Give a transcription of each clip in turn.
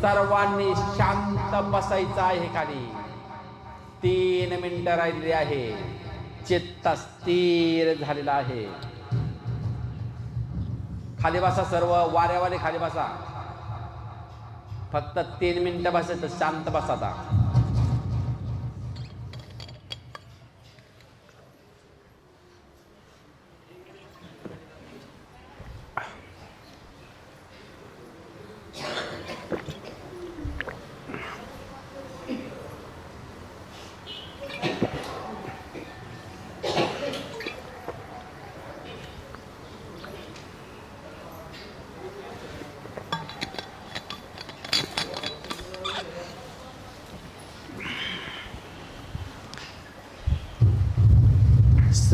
सर्वांनी शांत बसायचं आहे खाली. तीन मिनिटं राहिलेली आहे. चित्त स्थिर झालेला आहे. खाली बसा सर्व वाऱ्यावाले खाली बसा. फक्त तीन मिनिटं बसायचं शांत बसा आता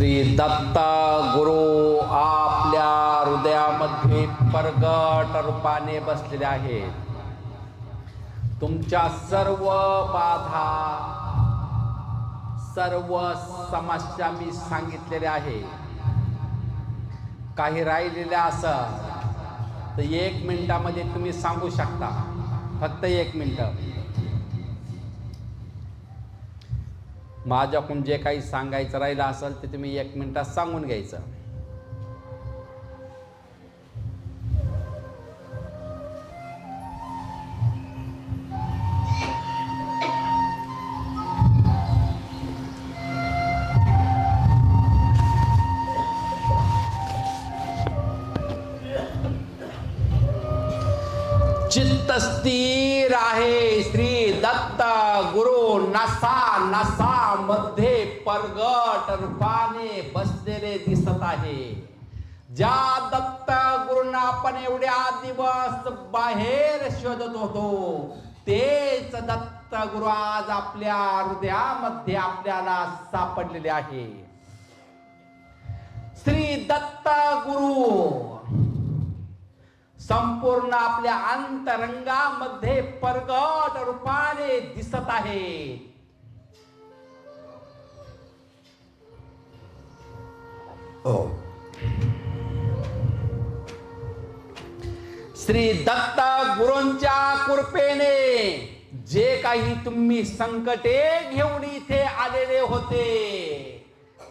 श्री दत्ता गुरु आपल्या हृदयामध्ये परगट रूपाने बसलेले आहेत. तुमच्या सर्व बाधा सर्व समस्या मी सांगितलेल्या आहे काही राहिलेल्या असं तर एक मिनिटामध्ये तुम्ही सांगू शकता. फक्त एक मिनटं. माझ्याकडून जे काही सांगायचं राहिलं असेल ते तुम्ही एक मिनिटात सांगून घ्यायचं. चित्त स्थिर आहे श्री दत्त गुरु नसा नसा. मध्ये परगट रूपाने बसलेले दिसत आहे. ज्या दत्त गुरुंना आपण एवढ्या दिवस बाहेर शोधत होतो तेच दत्त गुरु आज आपल्या हृदयामध्ये आपल्याला सापडलेले आहे. श्री दत्त गुरु संपूर्ण आपल्या अंतरंगामध्ये परगट रूपाने दिसत आहे. हो. श्री दत्त गुरूंच्या कृपेने जे काही तुम्ही संकटे घेऊन इथे आलेले होते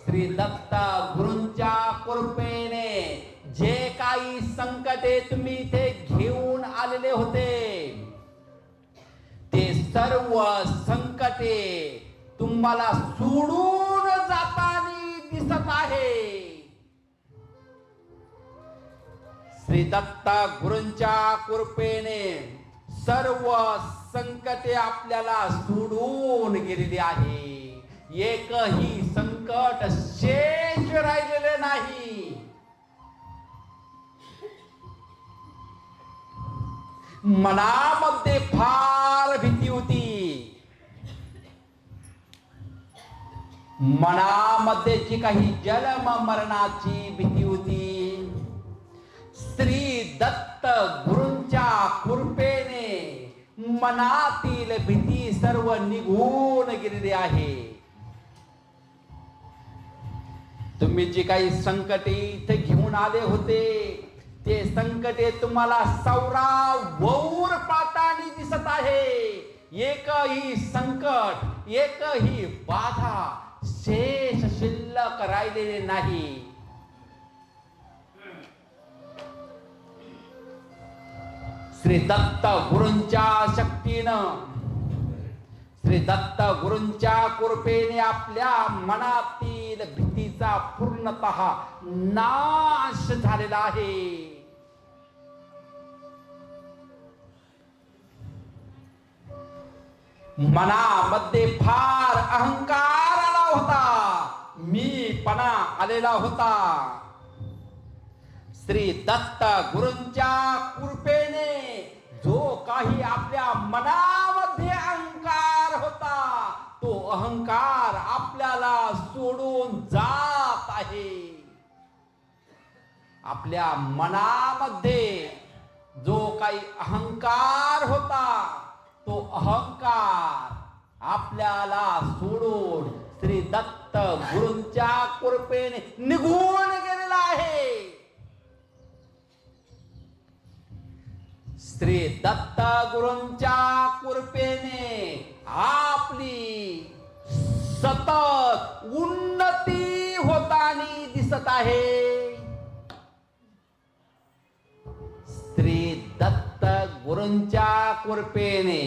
श्री दत्त गुरूंच्या कृपेने जे काही संकटे तुम्ही इथे घेऊन आलेले होते ते सर्व संकटे तुम्हाला सोडून जाताना दिसत आहे. श्री दत्ता गुरूंच्या कृपेने सर्व संकटे आपल्याला सोडून गेलेली आहे. एकही संकट शेष राहिलेले नाही. मनामध्ये फार भीती होती. मनामध्ये जी काही जन्म मरणाची भीती श्री दत्त गुरूंच्या कृपेने मनातील भीती सर्व निघून गेलेली आहे. तुम्ही जी काही संकटे इथे घेऊन आले होते ते संकटे तुम्हाला सौरा वौर पातानी दिसत आहे. एकही संकट एकही बाधा शेष शिल्लक राहिलेले नाही. श्री दत्त गुरूंच्या शक्तीनं. श्री दत्त गुरूंच्या कृपेने आपल्या मनातील भीतीचा पूर्णतः नाश झालेला आहे. मनामध्ये फार अहंकार आला होता. मी पणा आलेला होता. श्री दत्त गुरुंच्या कृपेने जो काही आपल्या मनामध्ये अहंकार होता तो अहंकार आपल्याला सोडून जात आहे. आपल्या मनामध्ये जो काही अहंकार होता तो अहंकार आपल्याला सोडून श्री दत्त गुरुंच्या कृपेने निघून श्री दत्त गुरूंच्या कृपेने आपली सतत उन्नती होतानी दिसत आहे. श्री दत्त गुरूंच्या कृपेने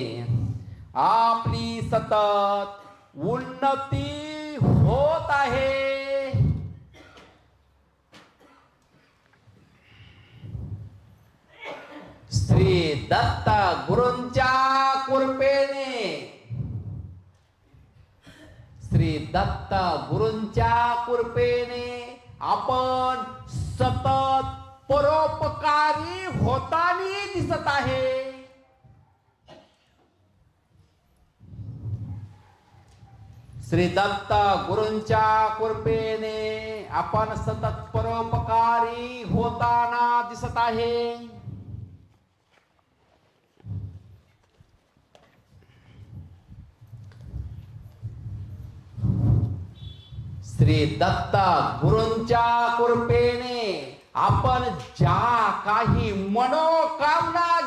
आपली सतत उन्नती होत आहे. श्री दत्त गुरूंच्या कृपेने श्री दत्त गुरूंच्या कृपेने आपण सतत परोपकारी होतानी दिसत आहे। श्री दत्त गुरूंच्या कृपेने आपण सतत परोपकारी होताना दिसत आहे। श्री दत्त गुरुंच्या कृपेने आपण ज्या काही मनोकामना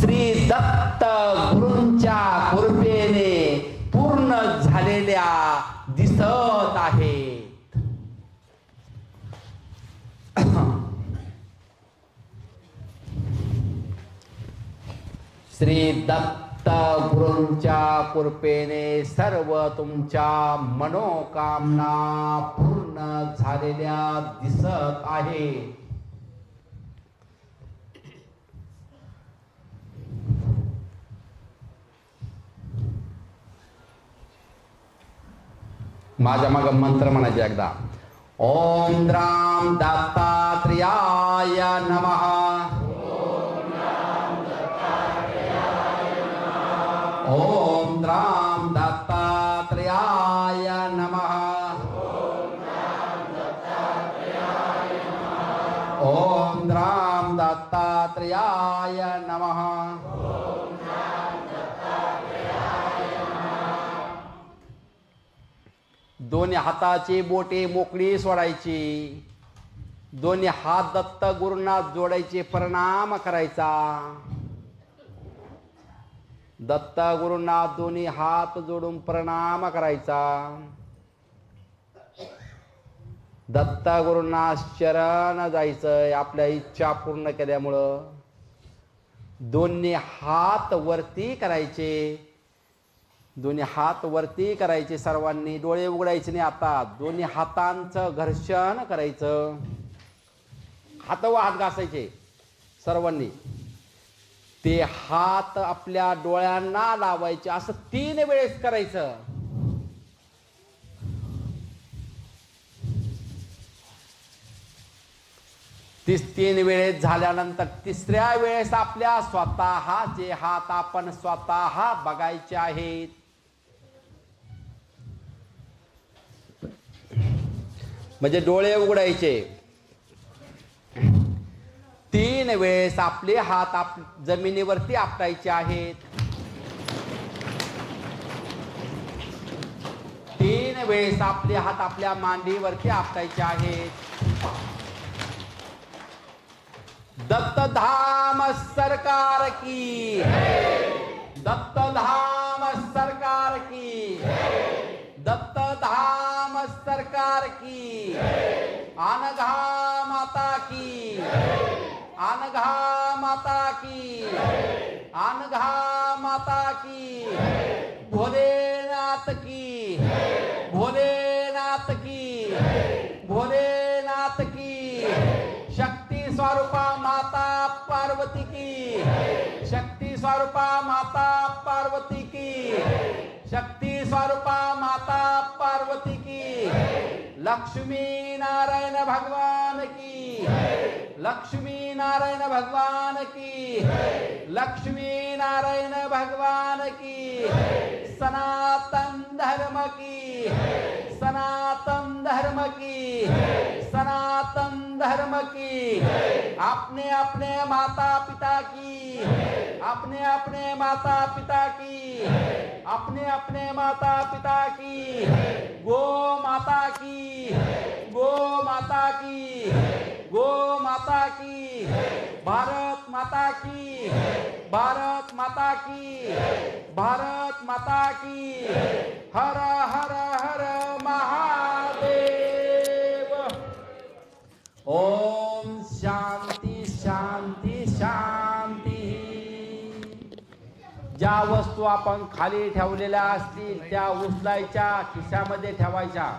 श्री दत्त गुरुंच्या कृपेने पूर्ण झालेल्या दिसत आहेत श्री दत्त गुरुंच्या कृपेने सर्व तुमच्या मनोकामना पूर्ण झालेल्या दिसत आहेत माझ्या माग मंत्र म्हणायचे एकदा. ओम राम दत्तात्रेयाय नमः. ओम राम दोन्ही हाताची बोटे मोकळी सोडायची. दोन्ही हात दत्त गुरुंना जोडायचे प्रणाम करायचा. दत्त गुरुंना दोन्ही हात जोडून प्रणाम करायचा. दत्त गुरुंना शरण जायचंय आपल्या इच्छा पूर्ण केल्यामुळं. दोन्ही हात वरती करायचे. दोन्ही हात वरती करायचे सर्वांनी डोळे उघडायचे नाही आता. दोन्ही हातांचं घर्षण करायचं. हात व हात घासायचे सर्वांनी. ते हात आपल्या डोळ्यांना लावायचे असं तीन वेळेस करायचं. तीस तीन वेळेस झाल्यानंतर तिसऱ्या वेळेस आपल्या स्वतःचे हात आपण स्वतः बघायचे आहेत. म्हणजे डोळे उघडायचे. तीन वेळेस आपले हात आप जमिनीवरती आपटायचे आहेत. तीन वेळेस आपले हात आपल्या मांडीवरती आपटायचे आहेत. दत्तधाम सरकार की. दत्तधाम सरकार की। अनघा माता की। अनघा माता की। अनघा माता की। भोलेनाथ की। भोलेनाथ की। भोलेनाथ की। शक्ति स्वरूपा माता पार्वती की। शक्ति स्वरूपा माता पार्वती की। शक्ति स्वरूपा लक्ष्मी नारायण भगवान की। लक्ष्मी नारायण भगवान की। लक्ष्मी नारायण भगवान की। सनातन धर्म की। सनातन धर्म की। सनातन धर्म की। अपने अपने माता पिता की। अपने अपने माता पिता की। अपने अपने माता पिता की। गो माता की। गो माता की। गो माता की। भारत माता की। भारत माता की। भारत माता की। हर वस्तू आपण खाली ठेवलेल्या असतील त्या उचलायच्या खिशामध्ये ठेवायच्या.